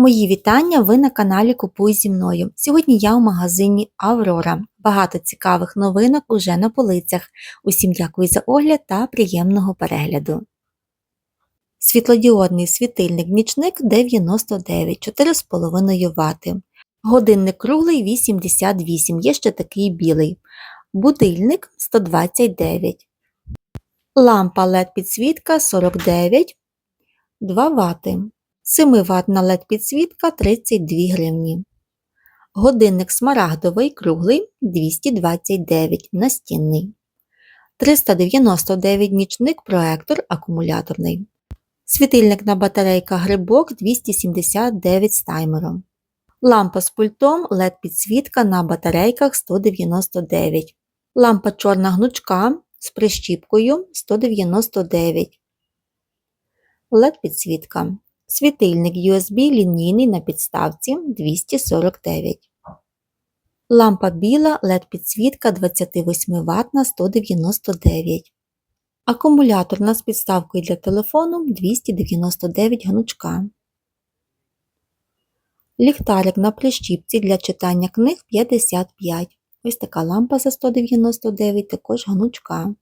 Мої вітання! Ви на каналі Купуй зі мною. Сьогодні я у магазині Аврора. Багато цікавих новинок уже на полицях. Усім дякую за огляд та приємного перегляду. Світлодіодний світильник нічник 99 4,5 Вт. Годинник круглий 88, є ще такий білий. Будильник 129. Лампа LED підсвітка 49 2 Вт. 7 ватна LED підсвітка 32 гривні. Годинник смарагдовий круглий 229 настінний. 399 нічник проектор акумуляторний. Світильник на батарейках грибок 279 з таймером. Лампа з пультом LED підсвітка на батарейках 199. Лампа чорна гнучка з прищіпкою 199. LED підсвітка. Світильник USB лінійний на підставці 249. Лампа біла LED підсвітка 28 Вт на 199. Акумуляторна з підставкою для телефону 299 гнучка. Ліхтарик на прищіпці для читання книг 55. Ось така лампа за 199 також гнучка.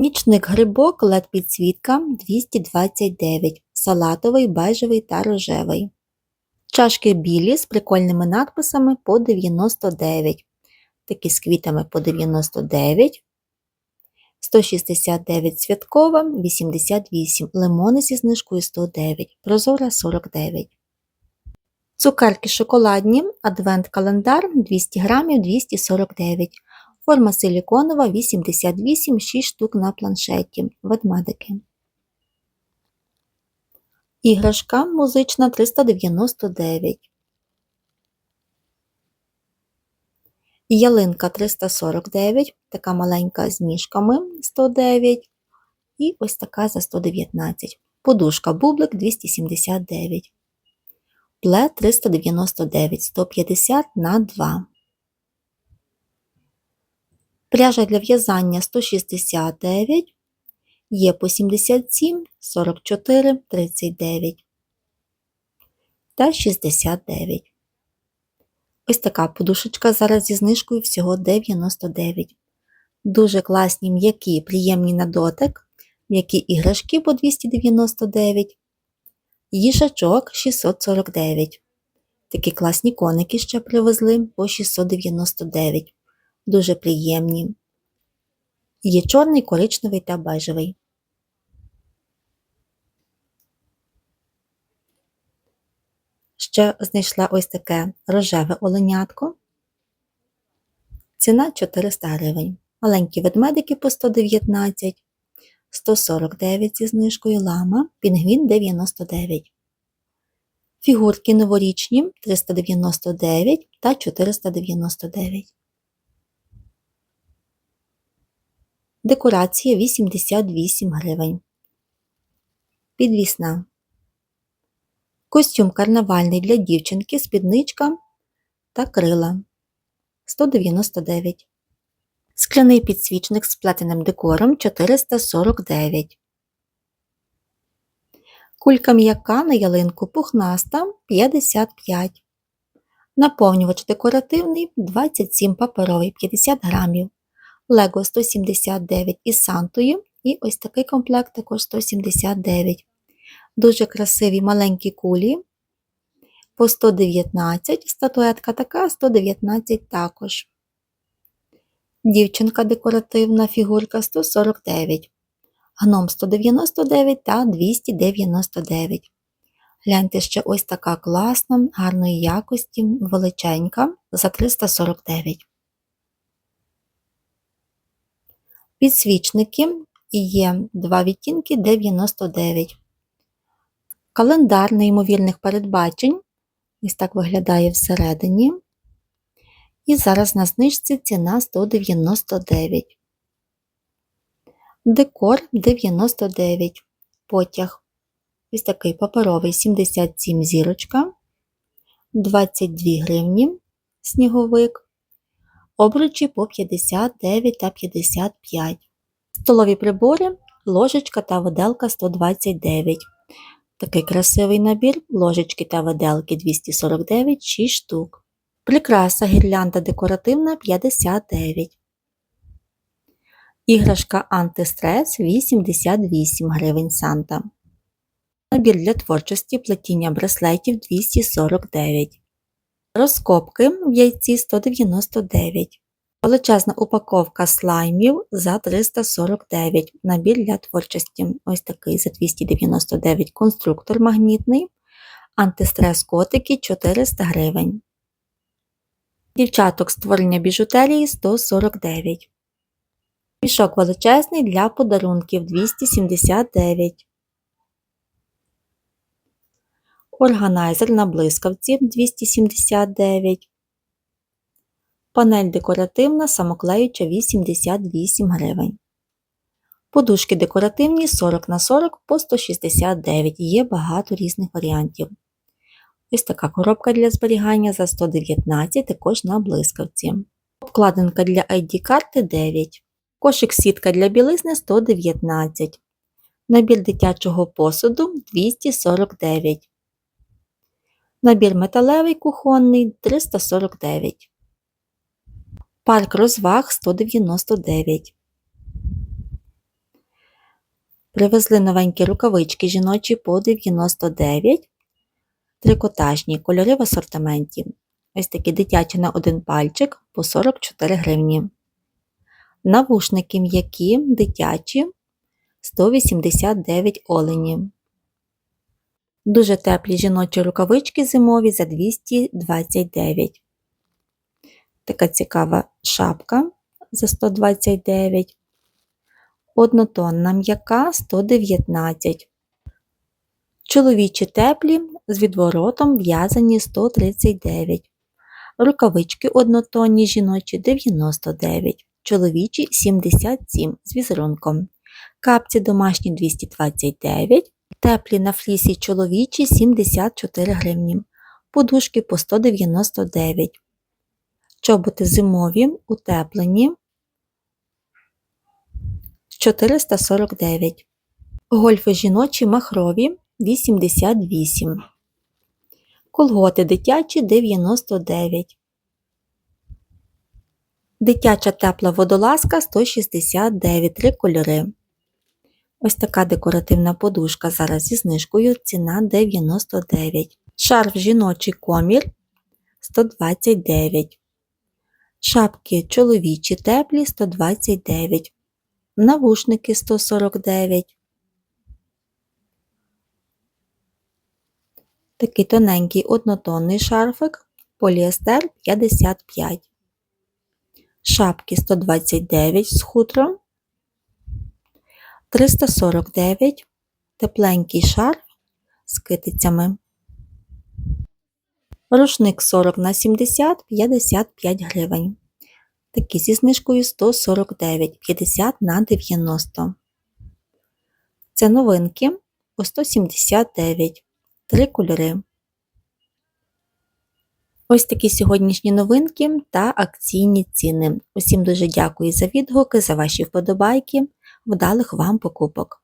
Нічник грибок LED підсвітка 229, салатовий, бежевий та рожевий. Чашки білі з прикольними надписами по 99. Такі з квітами по 99. 169 святкова, 88, лимони зі знижкою 109, прозора 49. Цукерки шоколадні, адвент-календар 200 грамів 249. Форма силіконова 88, 6 штук на планшеті. Ведмедики. Іграшка музична 399. Ялинка 349, така маленька з ніжками 109. І ось така за 119. Подушка бублик 279. Пле 399, 150 на 2. Пряжа для в'язання 169, є по 77, 44, 39 та 69. Ось така подушечка зараз зі знижкою всього 99. Дуже класні м'які, приємні на дотик, м'які іграшки по 299, їжачок 649. Такі класні коники ще привезли по 699 дуже приємні. Є чорний, коричневий та бежевий. Ще знайшла ось таке рожеве оленятко. Ціна 400 гривень. Маленькі ведмедики по 119, 149 зі знижкою лама, пінгвін 99. Фігурки новорічні 399 та 499. Декорація 88 гривень. Підвісна. Костюм карнавальний для дівчинки, спідничка та крила 199. Скляний підсвічник з плетеним декором 449. Кулька м'яка на ялинку пухнаста 55. Наповнювач декоративний 27 паперовий 50 грамів. Лего 179 із Сантою, і ось такий комплект також 179. Дуже красиві маленькі кулі. По 119, статуетка така, 119 також. Дівчинка декоративна фігурка 149, гном 199 та 299. Гляньте ще ось така класна, гарної якості, величенька за 349. Підсвічники і є два відтінки 99. Календар неймовірних передбачень. Ось так виглядає всередині. І зараз на знижці ціна 199. Декор 99. Потяг. Ось такий паперовий 77 зірочка, 22 гривні сніговик обручі по 59 та 55. Столові прибори, ложечка та виделка 129. Такий красивий набір, ложечки та виделки 249, 6 штук. Прикраса гірлянда декоративна 59. Іграшка антистрес 88 гривень Санта. Набір для творчості плетіння браслетів 249. Розкопки в яйці 199. Величезна упаковка слаймів за 349. Набір для творчості. Ось такий за 299 конструктор магнітний. Антистрес котики 400 гривень. Дівчаток створення біжутерії 149. Мішок величезний для подарунків 279. Органайзер на блискавці 279. Панель декоративна самоклеюча 88 гривень. Подушки декоративні 40 на 40 по 169. Є багато різних варіантів. Ось така коробка для зберігання за 119 також на блискавці. Обкладинка для ID-карти 9. Кошик сітка для білизни 119. Набір дитячого посуду 249. Набір металевий кухонний 349. Парк розваг 199. Привезли новенькі рукавички жіночі по 99. Трикотажні кольори в асортименті. Ось такі дитячі на один пальчик по 44 гривні. Навушники м'які, дитячі 189 олені. Дуже теплі жіночі рукавички зимові за 229. Така цікава шапка за 129. Однотонна м'яка 119. Чоловічі теплі з відворотом в'язані 139. Рукавички однотонні жіночі 99. Чоловічі 77 з візерунком. Капці домашні 229. Теплі на флісі чоловічі 74 гривні. Подушки по 199. Чоботи зимові утеплені 449. Гольфи жіночі махрові 88. Колготи дитячі 99. Дитяча тепла водолазка 169 три кольори. Ось така декоративна подушка зараз зі знижкою ціна 99. Шарф жіночий комір 129. Шапки чоловічі теплі 129. Навушники 149. Такий тоненький однотонний шарфик поліестер 55. Шапки 129 з хутром. 349 тепленький шарф з китицями. Рушник 40 на 70 55 гривень. Такі зі знижкою 149 50 на 90. Це новинки по 179. Три кольори. Ось такі сьогоднішні новинки та акційні ціни. Усім дуже дякую за відгуки, за ваші вподобайки. Вдалих вам покупок!